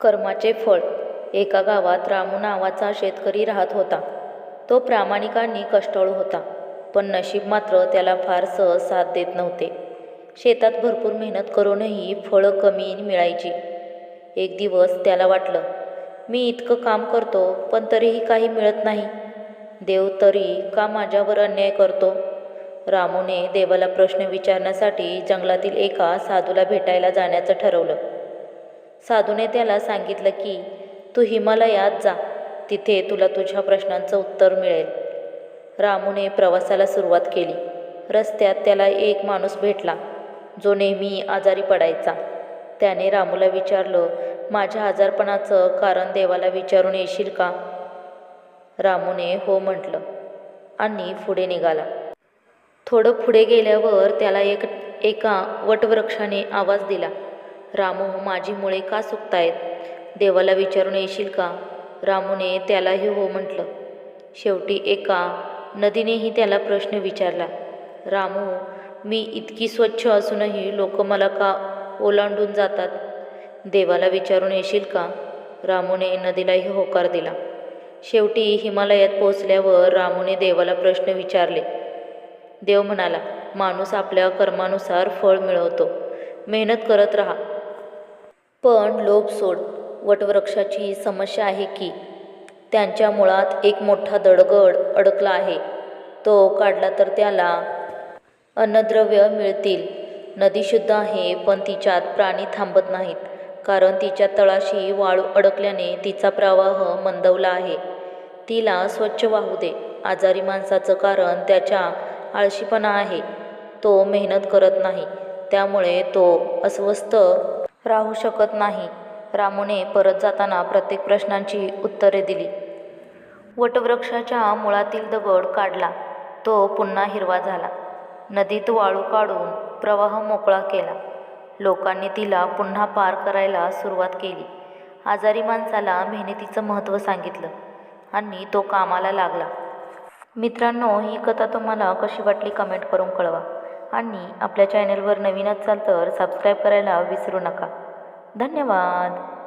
कर्माचे फळ. एका गावात रामू नावाचा शेतकरी राहत होता. तो प्रामाणिक आणि कष्टाळू होता पण नशीब मात्र त्याला फार सहज साथ देत नव्हते. शेतात भरपूर मेहनत करूनही फळं कमी मिळायची. एक दिवस त्याला वाटलं मी इतकं काम करतो पण तरीही काही मिळत नाही. देव तरी का माझ्यावर अन्याय करतो? रामूने देवाला प्रश्न विचारण्यासाठी जंगलातील एका साधूला भेटायला जाण्याचं ठरवलं. साधूने त्याला सांगितलं की तू हिमालयात जा. तिथे तुला तुझ्या प्रश्नांचं उत्तर मिळेल. रामूने प्रवासाला सुरुवात केली. रस्त्यात त्याला एक माणूस भेटला. जो नेहमी आजारी पडायचा. त्याने रामूला विचारलं माझ्या आजारपणाचं कारण देवाला विचारून येशील का? रामूने हो म्हटलं आणि पुढे निघाला. थोडं पुढे गेल्यावर त्याला एक एका वटवृक्षाने आवाज दिला. रामू माझी मुळे का सुकतायत? देवाला विचारून येशील का? रामूने त्यालाही हो म्हटलं. शेवटी एका नदीनेही त्याला प्रश्न विचारला. रामू मी इतकी स्वच्छ असूनही लोक मला का ओलांडून जातात? देवाला विचारून येशील का? रामूने नदीलाही होकार दिला. शेवटी हिमालयात पोहोचल्यावर रामूने देवाला प्रश्न विचारले. देव म्हणाला माणूस आपल्या कर्मानुसार फळ मिळवतो. मेहनत करत राहा. पण लोभ सोड. वटवृक्षाची समस्या आहे की त्यांच्या मुळात एक मोठा दडगड अडकला आहे. तो काढला तर त्याला अन्नद्रव्य मिळतील. नदी शुद्ध आहे पण तिच्यात प्राणी थांबत नाहीत कारण तिच्या तळाशी वाळू अडकल्याने तिचा प्रवाह मंदवला आहे. तिला स्वच्छ वाहू दे. आजारी माणसाचं कारण त्याच्या आळशीपणा आहे. तो मेहनत करत नाही. त्यामुळे तो अस्वस्थ राहू शकत नाही. रामूने परत जाताना प्रत्येक प्रश्नांची उत्तरे दिली. वटवृक्षाच्या मुळातील दगड काढला. तो पुन्हा हिरवा झाला. नदीत वाळू काढून प्रवाह मोकळा केला. लोकांनी तिला पुन्हा पार करायला सुरुवात केली. आजारी माणसाला मेहनतीचं महत्त्व सांगितलं आणि तो कामाला लागला. मित्रांनो ही कथा तुम्हाला कशी वाटली कमेंट करून कळवा. आणि आपल्या चॅनलवर नवीन असाल तर सबस्क्राईब करायला विसरू नका. धन्यवाद.